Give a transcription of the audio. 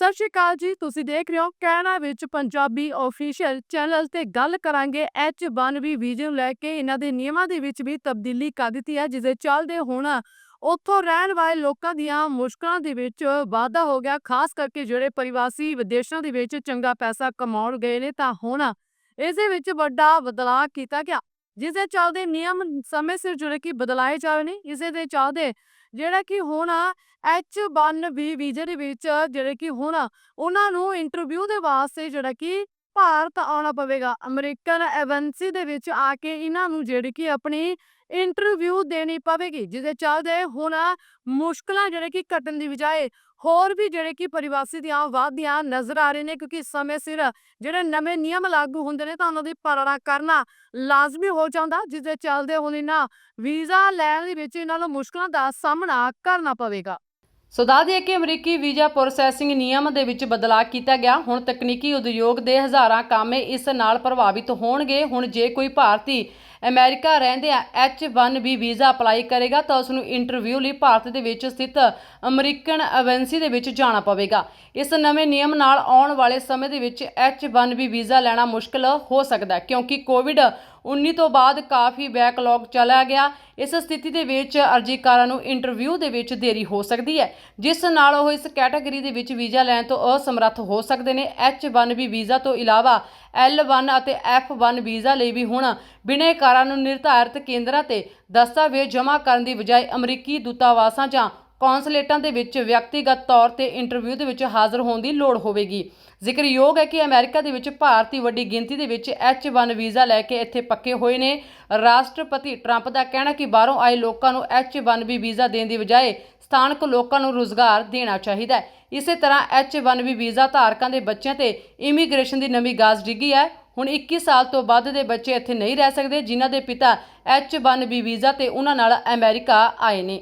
ਸਤਿ ਸ਼੍ਰੀ ਅਕਾਲ ਜੀ, ਤੁਸੀਂ ਦੇਖ ਰਹੇ ਹੋ ਕੈਨੇਡਾ ਵਿੱਚ ਪੰਜਾਬੀ ਅਫੀਸ਼ੀਅਲ ਚੈਨਲ ਤੇ ਗੱਲ ਕਰਾਂਗੇ H1B ਵੀਜ਼ੇ ਨੂੰ ਲੈ ਕੇ। ਇਹਨਾਂ ਦੇ ਨਿਯਮਾਂ ਦੇ ਵਿੱਚ ਵੀ ਤਬਦੀਲੀ ਕਰ ਦਿੱਤੀ ਹੈ, ਜਿਸ ਦੇ ਚੱਲਦੇ ਹੁਣ ਉੱਥੋਂ ਰਹਿਣ ਵਾਲੇ ਲੋਕਾਂ ਦੀਆਂ ਮੁਸ਼ਕਲਾਂ ਦੇ ਵਿੱਚ ਵਾਧਾ ਹੋ ਗਿਆ। ਖਾਸ ਕਰਕੇ ਜਿਹੜੇ ਪਰਿਵਾਸੀ ਵਿਦੇਸ਼ਾਂ ਦੇ ਵਿੱਚ ਚੰਗਾ ਪੈਸਾ ਕਮਾਉਣ ਗਏ ਨੇ, ਤਾਂ ਹੁਣ ਇਸ ਦੇ ਵਿੱਚ ਵੱਡਾ ਬਦਲਾਅ ਕੀਤਾ ਗਿਆ। ਜਿਸ ਦੇ ਚੱਲਦੇ ਨਿਯਮ ਸਮੇਂ ਸਿਰ ਜਿਹੜੇ ਕਿ ਬਦਲਾਏ ਜਾਵੇ ਨੇ ਇਸੇ ਦੇ ਚੱਲਦੇ ਜਿਹੜਾ ਕਿ ਹੁਣ H1B ਵੀਜ਼ੇ ਦੇ ਵਿੱਚ ਜਿਹੜੇ ਕਿ ਹੁਣ ਉਹਨਾਂ ਨੂੰ ਇੰਟਰਵਿਊ ਦੇ ਵਾਸਤੇ ਜਿਹੜਾ ਕਿ ਭਾਰਤ ਆਉਣਾ ਪਵੇਗਾ। ਅਮਰੀਕਨ ਐਮਬੈਸੀ ਦੇ ਵਿੱਚ ਆ ਕੇ ਇਹਨਾਂ ਨੂੰ ਜਿਹੜੀ ਕਿ ਆਪਣੀ ਇੰਟਰਵਿਊ ਦੇਣੀ ਪਵੇਗੀ, ਜਿਹਦੇ ਚੱਲਦੇ ਹੁਣ ਮੁਸ਼ਕਲਾਂ ਜਿਹੜੇ ਕਿ ਘਟਣ ਦੀ ਬਜਾਏ ਹੋਰ ਵੀ ਜਿਹੜੇ ਕਿ ਪ੍ਰਵਾਸੀ ਦੀਆਂ ਵਾਧੀਆਂ ਨਜ਼ਰ ਆ ਰਹੇ ਨੇ, ਕਿਉਂਕਿ ਸਮੇਂ ਸਿਰ ਜਿਹੜੇ ਨਵੇਂ ਨਿਯਮ ਲਾਗੂ ਹੁੰਦੇ ਨੇ ਤਾਂ ਉਹਨਾਂ ਦੀ ਪਾਲਣਾ ਕਰਨਾ ਲਾਜ਼ਮੀ ਹੋ ਜਾਂਦਾ ਜਿਸ ਦੇ ਚੱਲਦੇ ਹੁਣ ਇਹਨਾਂ ਵੀਜ਼ਾ ਲੈਣ ਦੇ ਵਿੱਚ ਇਹਨਾਂ ਨੂੰ ਮੁਸ਼ਕਲਾਂ ਦਾ ਸਾਹਮਣਾ ਕਰਨਾ ਪਵੇਗਾ। ਸੋ ਦੱਸ ਦਈਏ ਕਿ ਅਮਰੀਕੀ ਵੀਜ਼ਾ ਪ੍ਰੋਸੈਸਿੰਗ ਨਿਯਮ ਦੇ ਵਿੱਚ ਬਦਲਾਅ ਕੀਤਾ ਗਿਆ। ਹੁਣ ਤਕਨੀਕੀ ਉਦਯੋਗ ਦੇ ਹਜ਼ਾਰਾਂ ਕਾਮੇ ਇਸ ਨਾਲ ਪ੍ਰਭਾਵਿਤ ਹੋਣਗੇ। ਹੁਣ ਜੇ ਕੋਈ ਭਾਰਤੀ ਅਮਰੀਕਾ ਰਹਿੰਦੇ ਆ H1B ਵੀਜ਼ਾ ਅਪਲਾਈ ਕਰੇਗਾ, ਤਾਂ ਉਸ ਨੂੰ ਇੰਟਰਵਿਊ ਲਈ ਭਾਰਤ ਦੇ ਵਿੱਚ ਸਥਿਤ ਅਮਰੀਕਨ ਏਜੰਸੀ ਦੇ ਵਿੱਚ ਜਾਣਾ ਪਵੇਗਾ। ਇਸ ਨਵੇਂ ਨਿਯਮ ਨਾਲ ਆਉਣ ਵਾਲੇ ਸਮੇਂ ਦੇ ਵਿੱਚ H1B ਵੀਜ਼ਾ ਲੈਣਾ ਮੁਸ਼ਕਲ ਹੋ ਸਕਦਾ ਕਿਉਂਕਿ ਕੋਵਿਡ 19 ਤੋਂ ਬਾਅਦ ਕਾਫੀ ਬੈਕਲੌਗ ਚਲਾ ਗਿਆ। ਇਸ ਸਥਿਤੀ ਦੇ ਵਿੱਚ ਅਰਜ਼ੀਕਾਰਾਂ ਨੂੰ ਇੰਟਰਵਿਊ ਦੇ ਵਿੱਚ ਦੇਰੀ ਹੋ ਸਕਦੀ ਹੈ, ਜਿਸ ਨਾਲ ਉਹ ਇਸ ਕੈਟਾਗਰੀ ਦੇ ਵਿੱਚ ਵੀਜ਼ਾ ਲੈਣ ਤੋਂ ਅਸਮਰੱਥ ਹੋ ਸਕਦੇ ਨੇ। H1B ਵੀਜ਼ਾ ਤੋਂ ਇਲਾਵਾ L1 ਅਤੇ F1 ਵੀਜ਼ਾ ਲਈ ਵੀ ਹੁਣ ਬਿਨੇਕਾਰਾਂ ਨੂੰ ਨਿਰਧਾਰਿਤ ਕੇਂਦਰਾਂ ਤੇ ਦਸਤਾਵੇਜ਼ ਜਮ੍ਹਾਂ ਕਰਨ ਦੀ ਬਜਾਏ ਅਮਰੀਕੀ ਦੂਤਾਵਾਸਾਂ ਜਾਂ ਕੌਂਸਲੇਟਾਂ ਦੇ ਵਿੱਚ ਵਿਅਕਤੀਗਤ ਤੌਰ ਤੇ ਇੰਟਰਵਿਊ ਦੇ ਵਿੱਚ ਹਾਜ਼ਰ ਹੋਣ ਦੀ ਲੋੜ ਹੋਵੇਗੀ। ਜ਼ਿਕਰਯੋਗ ਹੈ ਕਿ ਅਮਰੀਕਾ ਦੇ ਵਿੱਚ ਭਾਰਤੀ ਵੱਡੀ ਗਿਣਤੀ ਦੇ ਵਿੱਚ H1 ਵੀਜ਼ਾ ਲੈ ਕੇ ਇੱਥੇ ਪੱਕੇ ਹੋਏ ਨੇ। ਰਾਸ਼ਟਰਪਤੀ ਟਰੰਪ ਦਾ ਕਹਿਣਾ ਕਿ ਬਾਹਰੋਂ ਆਏ ਲੋਕਾਂ ਨੂੰ H1B ਵੀਜ਼ਾ ਦੇਣ ਦੀ ਬਜਾਏ ਸਥਾਨਕ ਲੋਕਾਂ ਨੂੰ ਰੁਜ਼ਗਾਰ ਦੇਣਾ ਚਾਹੀਦਾ ਹੈ। ਇਸੇ ਤਰ੍ਹਾਂ H1B ਵੀਜ਼ਾ ਧਾਰਕਾਂ ਦੇ ਬੱਚਿਆਂ ਤੇ ਇਮੀਗ੍ਰੇਸ਼ਨ ਦੀ ਨਵੀਂ ਗਾਜ਼ ਡਿੱਗੀ ਹੈ। ਹੁਣ 21 ਸਾਲ ਤੋਂ ਵੱਧ ਦੇ ਬੱਚੇ ਇੱਥੇ ਨਹੀਂ ਰਹਿ ਸਕਦੇ, ਜਿਨ੍ਹਾਂ ਦੇ ਪਿਤਾ H1B ਵੀਜ਼ਾ ਤੇ ਉਹਨਾਂ ਨਾਲ ਅਮਰੀਕਾ ਆਏ ਨੇ।